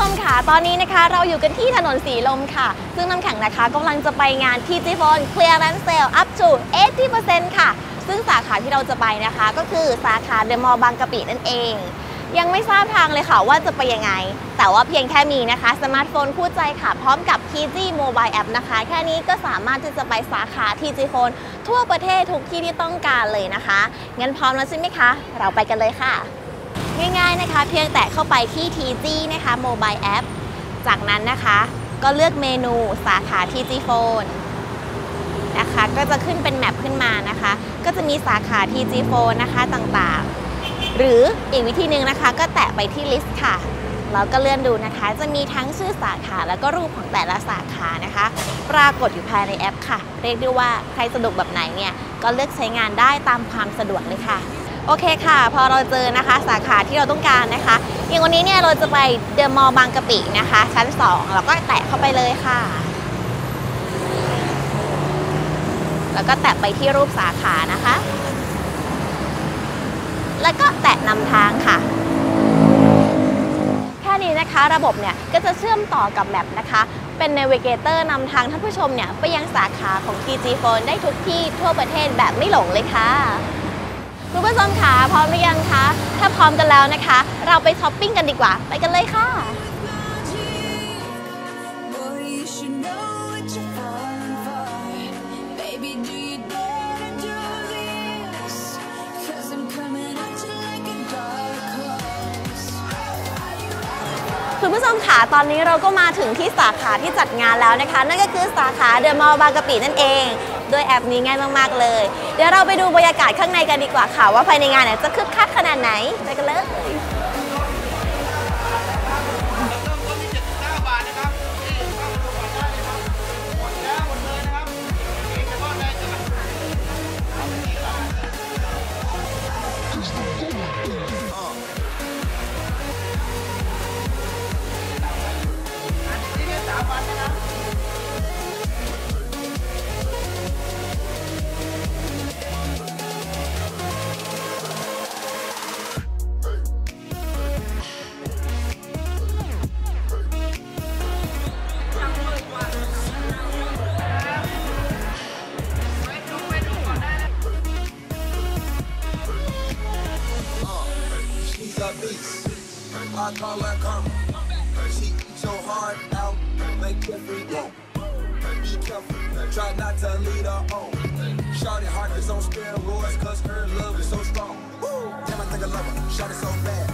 ชมค่ะ ตอนนี้นะคะเราอยู่กันที่ถนนสีลมค่ะ ซึ่งน้ำแข็งนะคะกำลังจะไปงาน TG Phone Clearance Sale up to 80%ค่ะ ซึ่งสาขาที่เราจะไปนะคะ ก็คือสาขาเดมอลบางกะปินั่นเอง ยังไม่ทราบทางเลยค่ะว่าจะไปยังไง แต่ว่าเพียงแค่มีนะคะสมาร์ทโฟนคู่ใจค่ะ พร้อมกับ TG Mobile App นะคะ แค่นี้ก็สามารถที่จะไปสาขา TG Phone ทั่วประเทศทุกที่ที่ต้องการเลยนะคะ งั้นพร้อมแล้วใช่ไหมคะ เราไปกันเลยค่ะ ง่ายๆนะคะ เพียงแต่เข้าไปที่ TG นะคะ Mobile App จากนั้นนะคะ ก็เลือกเมนูสาขา TG Phone นะคะก็จะขึ้นเป็นแมปขึ้นมานะคะ ก็จะมีสาขา TG Phone นะคะต่างๆ หรืออีกวิธีหนึ่งนะคะ ก็แตะไปที่ลิสต์ค่ะแล้วก็เลื่อนดูนะคะ จะมีทั้งชื่อสาขาแล้วก็รูปของแต่ละสาขานะคะ ปรากฏอยู่ภายในแอปค่ะ เรียกได้ว่าใครสะดวกแบบไหนเนี่ย ก็เลือกใช้งานได้ตามความสะดวกเลยค่ะ โอเคค่ะ พอเราเจอนะคะสาขาที่เราต้องการนะคะ อย่างวันนี้เนี่ยเราจะไปเดอะมอลล์บางกะปินะคะ ชั้น 2 แล้วก็แตะเข้าไปเลยค่ะ แล้วก็แตะไปที่รูปสาขานะคะ แล้วก็แตะนำทางค่ะแค่นี้นะคะระบบเนี่ยก็จะเชื่อมต่อกับแมปนะคะ เป็น Navigator นำทางท่านผู้ชมเนี่ยไปยังสาขาของ TG Phone ได้ทุกที่ทั่วประเทศแบบไม่หลงเลยค่ะ คุณผู้ชมคะพร้อมหรือยังคะ ถ้าพร้อมกันแล้วนะคะ เราไปช้อปปิ้งกันดีกว่า ไปกันเลยค่ะ คุณผู้ชมค่ะตอนนี้เราก็มาถึงที่สาขาที่จัดงานแล้วนะคะ นั่นก็คือสาขาเดอะมอลล์บางกะปินั่นเองด้วยแอปนี้ง่ายมากๆเลย เดี๋ยวเราไปดูบรรยากาศข้างในกันดีกว่าค่ะ ว่าภายในงานเนี่ยจะคึกคักขนาดไหนไปกันเลย I call that karma. She make free go. Be careful, try not to lead her on. Shorty heart is on steroids, cause her love is so strong. Damn, I think I love her. Shorty so bad,